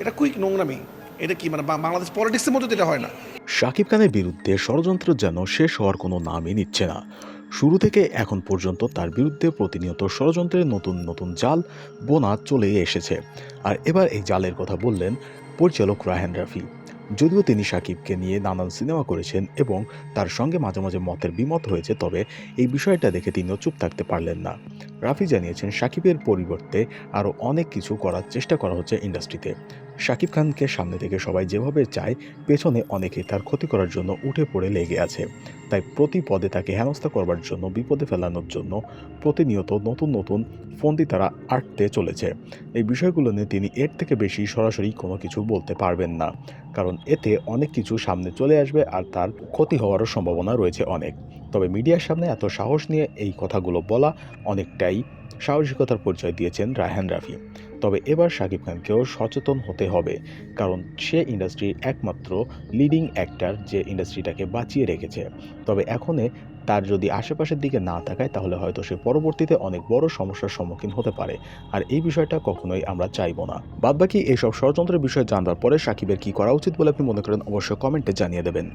এটা কুইক নোংরামি। এটা কি মানে বাংলাদেশ পলিটিক্সের মধ্যে এটা হয় না। শাকিব খানের বিরুদ্ধে ষড়যন্ত্র যেন শেষ হওয়ার কোনো নামই নিচ্ছে না। শুরু থেকে এখন পর্যন্ত তার বিরুদ্ধে প্রতিনিয়ত ষড়যন্ত্রের নতুন নতুন জাল বোনা চলে এসেছে। আর এবার এই জালের কথা বললেন পরিচালক রায়হান রাফি। যদিও তিনি শাকিবকে নিয়ে নানান সিনেমা করেছেন এবং তার সঙ্গে মাঝে মাঝে মতের বিমত হয়েছে, তবে এই বিষয়টা দেখে তিনিও চুপ থাকতে পারলেন না। রাফি জানিয়েছেন, শাকিবের পরিবর্তে আরও অনেক কিছু করার চেষ্টা করা হচ্ছে ইন্ডাস্ট্রিতে। শাকিব খানকে সামনে থেকে সবাই যেভাবে চায়, পেছনে অনেকে তার ক্ষতি করার জন্য উঠে পড়ে লেগে আছে। তাই প্রতি পদে তাকে হেনস্থা করবার জন্য, বিপদে ফেলানোর জন্য প্রতিনিয়ত নতুন নতুন ফন্দি তারা আটতে চলেছে। এই বিষয়গুলো নিয়ে তিনি এর থেকে বেশি সরাসরি কোনো কিছু বলতে পারবেন না। কারণ এতে অনেক কিছু সামনে চলে আসবে আর তার ক্ষতি হওয়ারও সম্ভাবনা রয়েছে অনেক। তবে মিডিয়ার সামনে এত সাহস নিয়ে এই কথাগুলো বলা অনেকটাই সাহসিকতার পরিচয় দিয়েছেন রায়হান রাফি। তবে এবার শাকিব খানকেও সচেতন হতে হবে, কারণ সে ইন্ডাস্ট্রির একমাত্র লিডিং অ্যাক্টার যে ইন্ডাস্ট্রিটাকে বাঁচিয়ে রেখেছে। তবে এখনে তার যদি আশেপাশের দিকে না তাকায়, তাহলে হয়তো সে পরবর্তীতে অনেক বড় সমস্যার সম্মুখীন হতে পারে। আর এই বিষয়টা কখনোই আমরা চাইব না। বাদবাকি এইসব ষড়যন্ত্রের বিষয় জানবার পরে সাকিবের কি করা উচিত বলে আপনি মনে করেন, অবশ্যই কমেন্টে জানিয়ে দেবেন।